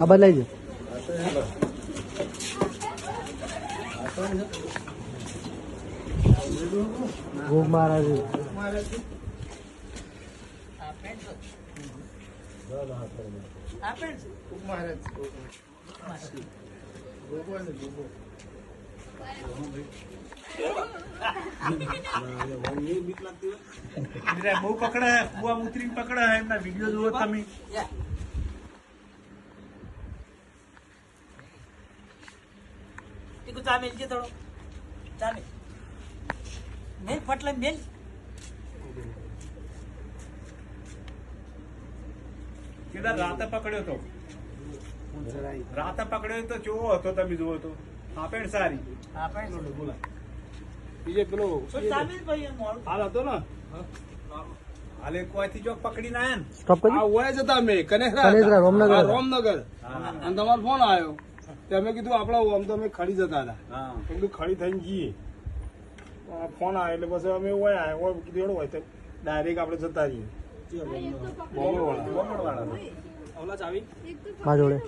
આ બદલાઈ છે ભૂખ મારા બહુ પકડા કુવા ઉતરીને પકડા એમના વીડિયો જુઓ તમે. મેલજે થોડો ચા મેલ. મેલ ફટલે રાતે પકડ્યો તો? રાતે પકડ્યો તો કેવો હતો તમે જુઓ તો. આપેણ સારી. આપણે બીજે પેલો હાલ હતો ને? હાલે કોઈથી આયા ને? સ્ટોપ કરી? આ વયા જતા અમે કનેસરા કનેસરા, રોમનગર. હા, રોમનગર. અને તમારો ફોન આવ્યો. તે અમે કીધું આપણા આમ તો અમે ખડી જતા હતા. કીધું ખડી થઈને જઈએ. ફોન આવે એટલે પછી અમે આવ્યા હોય કીધું એવું હોય તો ડાયરેક્ટ આપણે જતા રહીએ. મારા જોડે.